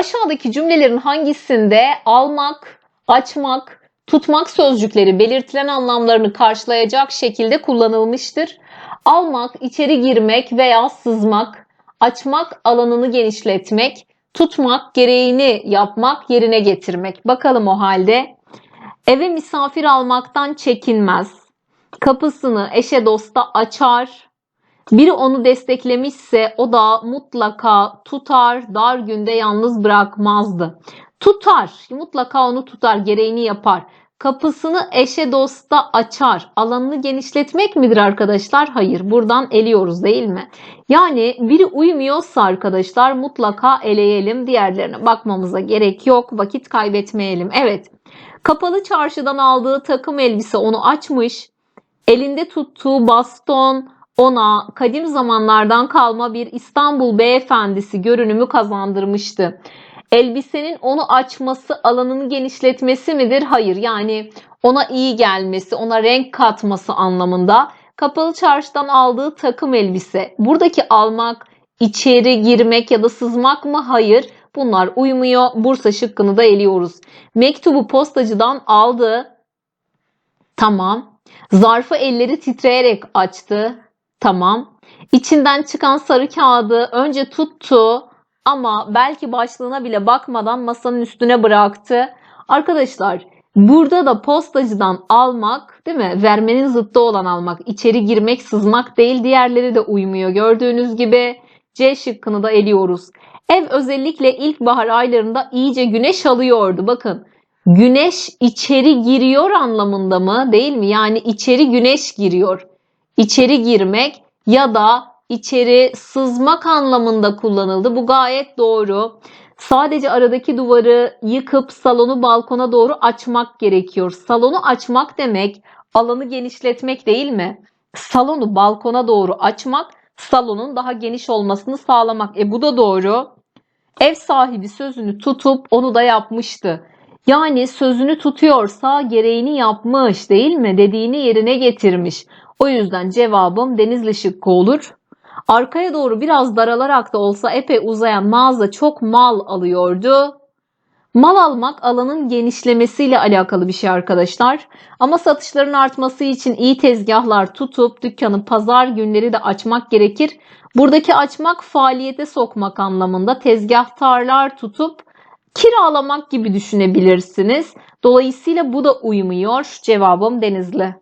Aşağıdaki cümlelerin hangisinde almak, açmak, tutmak sözcükleri belirtilen anlamlarını karşılayacak şekilde kullanılmıştır? Almak, içeri girmek veya sızmak, açmak, alanını genişletmek, tutmak, gereğini yapmak, yerine getirmek. Bakalım o halde. Eve misafir almaktan çekinmez. Kapısını eşe dosta açar. Biri onu desteklemişse o da mutlaka tutar, dar günde yalnız bırakmazdı. Tutar, mutlaka onu tutar, gereğini yapar. Kapısını eşe dosta açar. Alanını genişletmek midir arkadaşlar? Hayır. Buradan eliyoruz değil mi? Yani biri uymuyorsa arkadaşlar mutlaka eleyelim. Diğerlerine bakmamıza gerek yok. Vakit kaybetmeyelim. Evet. Kapalı çarşıdan aldığı takım elbise onu açmış. Elinde tuttuğu baston ona kadim zamanlardan kalma bir İstanbul beyefendisi görünümü kazandırmıştı. Elbisenin onu açması, alanını genişletmesi midir? Hayır. Yani ona iyi gelmesi, ona renk katması anlamında. Kapalı çarşıdan aldığı takım elbise. Buradaki almak, içeri girmek ya da sızmak mı? Hayır. Bunlar uymuyor. Bursa şıkkını da eliyoruz. Mektubu postacıdan aldı. Tamam. Zarfı elleri titreyerek açtı. Tamam. İçinden çıkan sarı kağıdı önce tuttu ama belki başlığına bile bakmadan masanın üstüne bıraktı. Arkadaşlar burada da postacıdan almak değil mi? Vermenin zıttı olan almak. içeri girmek, sızmak değil. Diğerleri de uymuyor. Gördüğünüz gibi C şıkkını da eliyoruz. Ev özellikle ilkbahar aylarında iyice güneş alıyordu. Bakın güneş içeri giriyor anlamında mı değil mi? Yani içeri güneş giriyor. İçeri girmek ya da içeri sızmak anlamında kullanıldı. Bu gayet doğru. Sadece aradaki duvarı yıkıp salonu balkona doğru açmak gerekiyor. Salonu açmak demek alanı genişletmek değil mi? Salonu balkona doğru açmak, salonun daha geniş olmasını sağlamak. E bu da doğru. Ev sahibi sözünü tutup onu da yapmıştı. Yani sözünü tutuyorsa gereğini yapmış değil mi? Dediğini yerine getirmiş. O yüzden cevabım Denizli şıkkı olur. Arkaya doğru biraz daralarak da olsa epey uzayan mağaza çok mal alıyordu. Mal almak alanın genişlemesiyle alakalı bir şey arkadaşlar. Ama satışların artması için iyi tezgahlar tutup dükkanı pazar günleri de açmak gerekir. Buradaki açmak faaliyete sokmak anlamında tezgahtarlar tutup kiralamak gibi düşünebilirsiniz. Dolayısıyla bu da uymuyor. Cevabım Denizli.